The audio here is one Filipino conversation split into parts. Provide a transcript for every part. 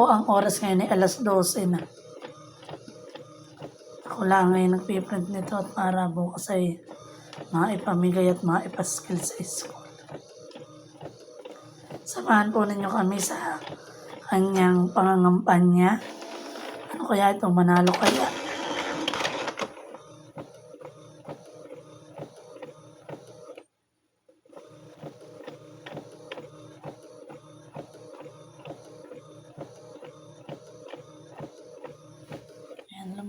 Po, ang oras ngayon ay alas 12 na. Ako lang ngayon nagpiprint nito at para bukas ay maipamigay at maipaskill sa school. Samahan po ninyo kami sa kanyang pangangampanya. Ano kaya ito? Manalo kaya?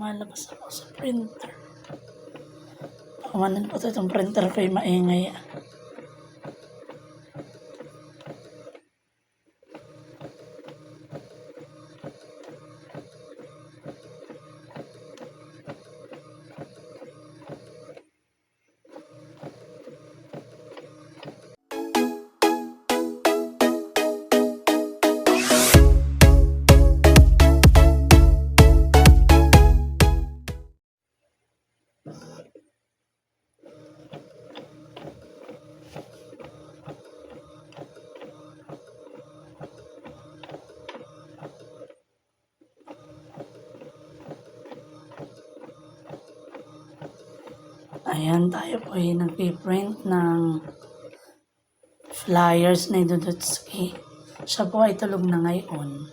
Lumalabas ako sa printer. Pakawanan po ito itong printer ko yung maingay. ah. Ayan, tayo po ay nagpiprint ng flyers ni Dudutski. Siya po ay tulog na ngayon.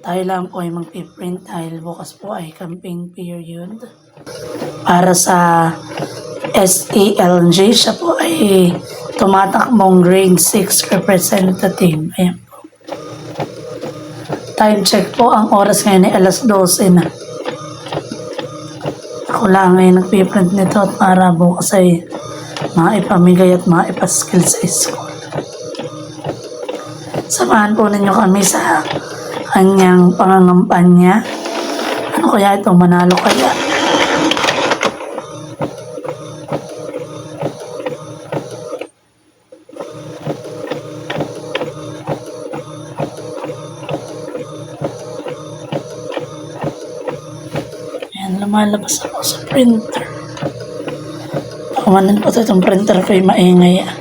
Tayo lang po ay magpiprint dahil bukas po ay campaign period. Para sa SELJ, siya po ay tumatakbong grade 6 representative. Ayan po. Time check po, ang oras ngayon ay alas 12 na. Ako lang ngayon nagpiprint nito at para bukas ay maipamigay at maipaskill sa school. Samahan po ninyo kami sa kanyang pangangampanya. Ano kaya ito? Manalo kaya? Lumalabas ako sa printer. Pakawanan po ito itong printer ko yung maingay. ah.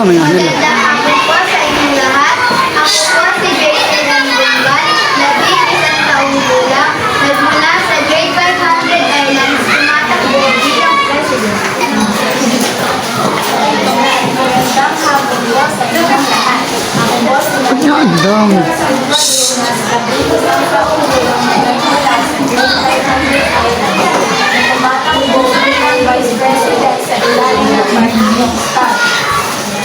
Dami nga nila? Ako po sa inyong lahat. Ako po si Jason Nambungan, labing isang taong gulang, nagmula sa Grade 500 Islands, tumatakbo bilang President. Magandang hapon po sa inyong lahat. Ako po si ang dami? labing isang taong gulang, nagmula sa Grade 500 Islands, tumatakbo bilang Vice President sa ilalim ng Star.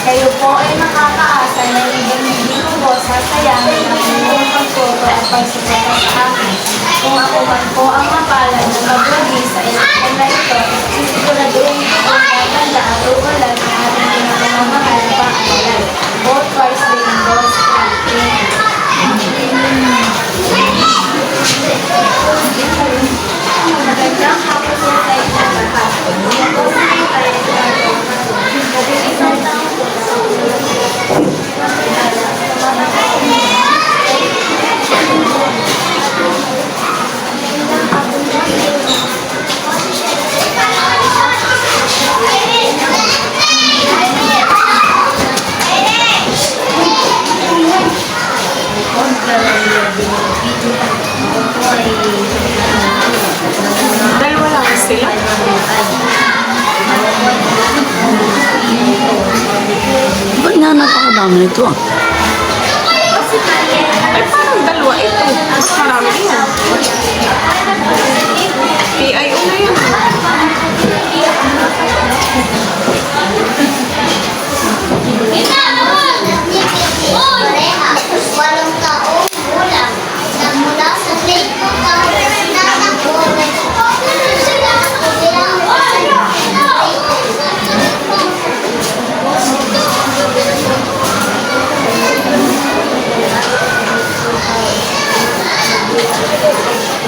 Kayo po ay makakaasa na hindi ko po sasayangin ang inyong pagturo at pagsuporta sa akin. Kung ako man po ang mapalad na maglagi nga napakadami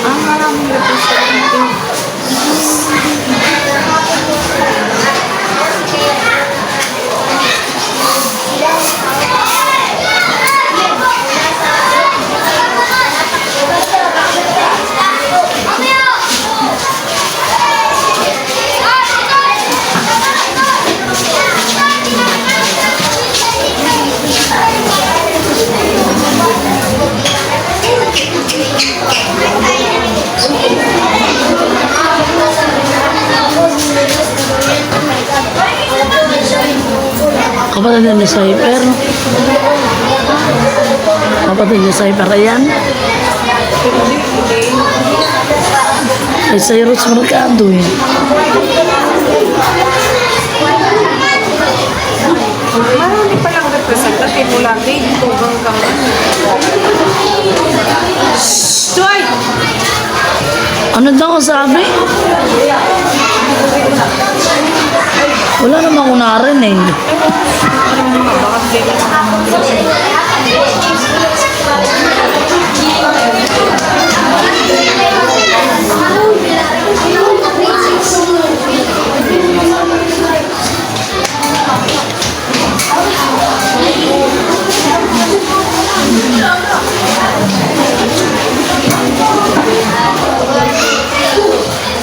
Ang maraming lapis sa ating Kapatid ni Cyper. Kapatid niya Cyper. Ayan. Ay, Cyrus Mercado eh. Marami palang representative mula dito hanggang Joy! Ano daw sabi? Wala namang ko narinig.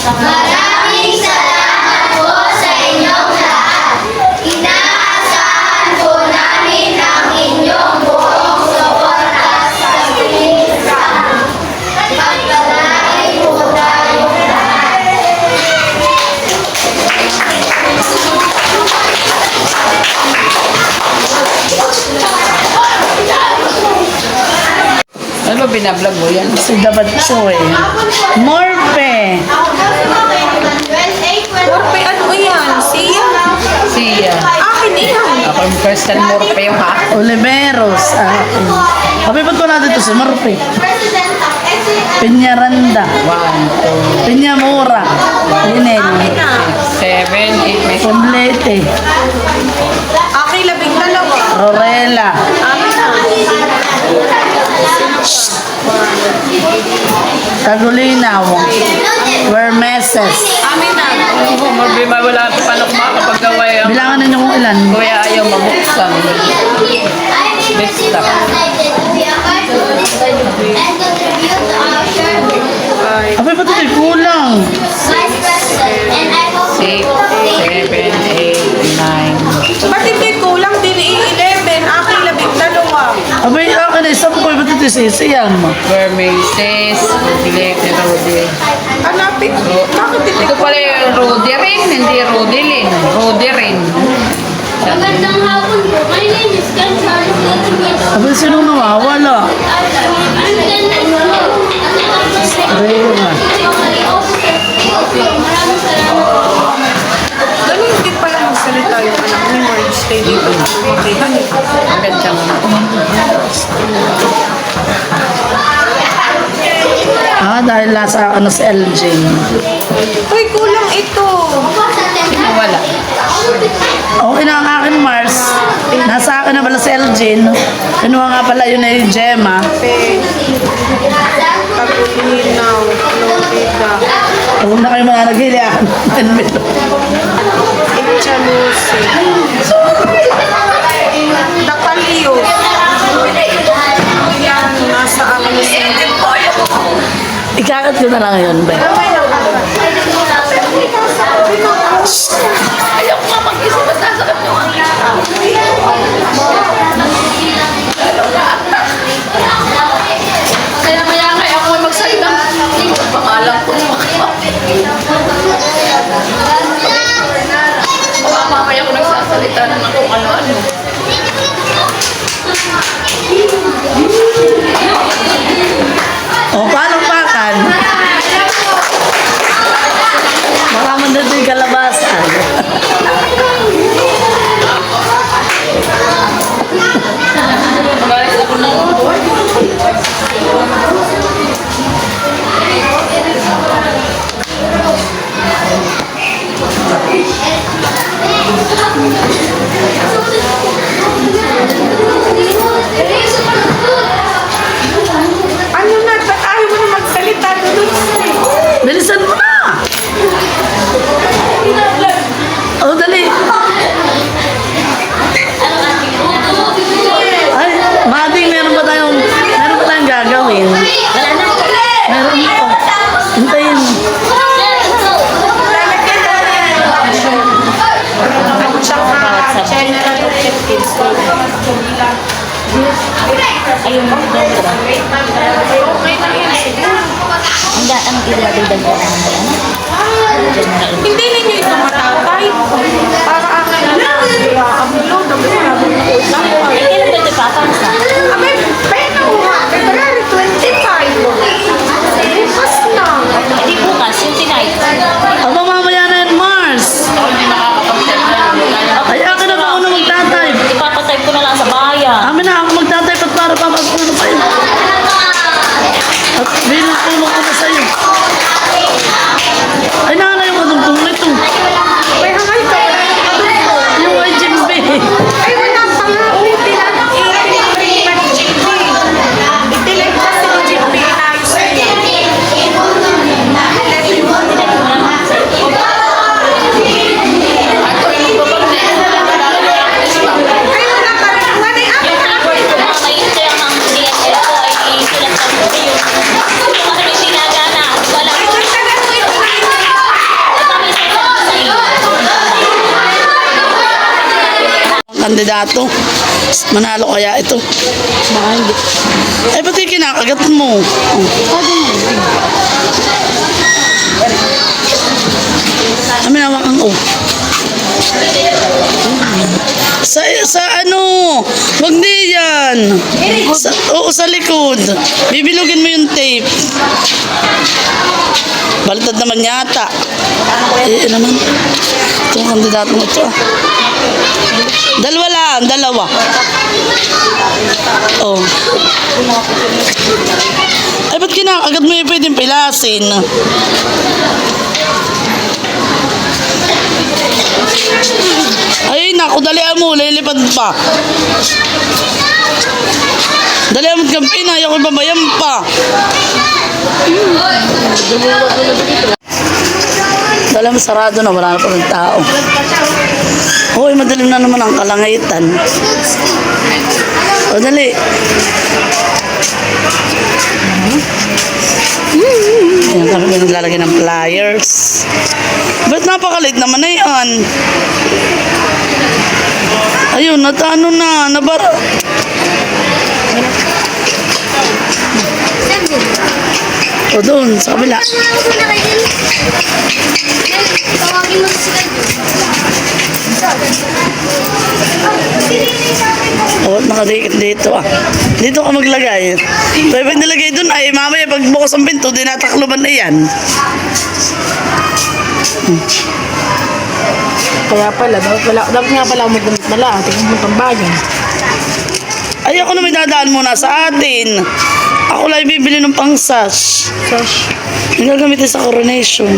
Baka Ano ba binablog mo yan? Si dapat so eh. Morpe! Morpe, ano yan? Siya? Si uh, Akin yan. ako yung Kristen Morpe yung ha? Oliveros. Ah, Habi ba't ko natin ito si Morpe? Peñaranda. One, two, Peñamura. Linel. Akin na. seven, eight, may Pomblete. Akin labing dalawa. Rorela. Akin na. Tagulinaw. Vermeses. Amin na. Oo, mabima wala pa paano kung makakapagawa yung Bilangan ninyo kung ilan. kuya ayaw mabuksan. Next goals. Habi ba't ito kulang? Vice President, and I hope Six, seven, eight, nine. Ba't hindi kulang din i-11? Akin labing dalawa. Habi akin eh, saan ko ba't ito sisiyang mo? Vermeces, Rudy, Rudy. Hanapin. Bakit hindi Ito pala yung Rudy rin, hindi Rudy Lin. Rudy rin. Magandang hapon po. My name is Ken Charles Rodriguez. Habi sino nawawala? I'm Ken Reo nga. Magsalita yung anak ni Marge Stay dito. Okay, honey. Ang ganda mo. Ah, dahil nasa ano si Elgin. Uy, kulang ito. Wala. Okay na ang akin, Mars. Nasa akin na pala si Elgin. Kinuha nga pala yun ay Gemma. Pe. Tagulinaw. Lobita. Huwag na kayo mga naghilihan. Ichalusi. Dakalios. Yan, nasa akin si Ikakat ko na lang yun, be. Nagsasalita na ng kung ano-ano. Na. Ang ang. General. Hindi ninyo ito matatay. Para akin na. upload. Tapos sabi ko, utang ko. Eh, kailan ba ito Kandidato. Manalo kaya ito. Baka hindi. Ay, yung kinakagat mo? Oh. Amin hawakan ko. Sa, sa ano? Wag di yan. Sa, oo, sa likod. Bibilugin mo yung tape. Balitad naman yata. Eh, ano naman. Ito ang kandidato mo ito. ah. Dalawa lang, dalawa. Oh. Ay, ba't kinakagat mo yung pwedeng pilasin? Ay, naku, dalihan mo, lilipad pa. Dalihan mo kampi na, ayaw ko pa. Dala mo sarado na, wala na pa ng tao. Hoy, madalim na naman ang kalangitan. O, dali. Ayan kami may naglalagay ng flyers. Ba't napakalit naman na yan? Ayun, natano na, nabara. O doon, sa kabila. Tawagin mo sila O, nakadikit dito ah. Dito ka maglagay. Pwede pag nilagay doon ay mamaya pag bukas ang pinto, dinatakloban na yan. Kaya pala, dapat, wala, dapat nga pala magdamit na lang. Tingnan mo pang bayan. Ay, ako na may dadaan muna sa atin. Ako lang bibili ng pang sash. Sash. Yung gagamitin sa coronation.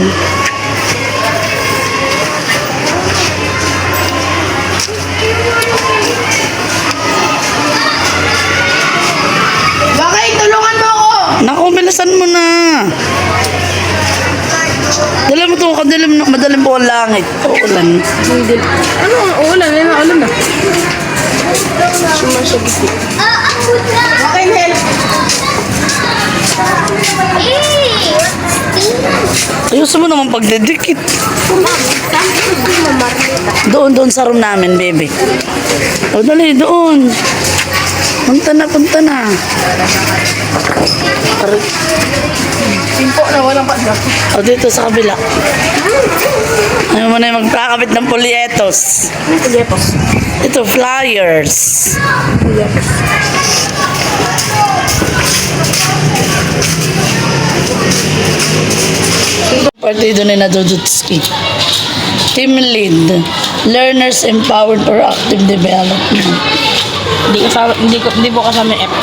Bakit? Tulungan mo ako! Naku, bilisan mo na. Dala mo ito, kadilim, madalim po ang langit. Uulan. Hindi. Ano? Uulan. Ano? Ano na? Sumasagiti. Ah, ang puta! Okay, Nel. Eh! Ayusin mo naman pagdidikit. Doon, doon sa room namin, baby. O, dali, doon. Punta na, punta na. Ar- Simpo na walang pa. O, dito sa kabila. Ayaw mo na yung magkakabit ng polyetos. Pagyetos. Ito, flyers. Pagyetos. Partido ni Nadudutski. Team lead. Learners empowered for active development. Hindi kasama, hindi ko, hindi po kasama yung F.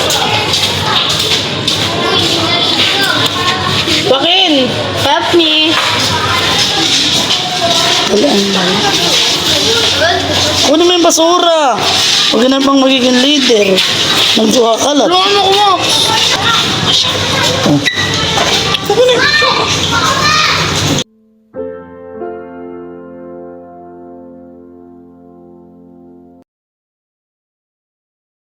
Joaquin, help me. Wala ang Kunin mo yung basura. Huwag ka na pang magiging leader. Nagsuha kalat. Tulungan mo ko mo. Kunin. あっ!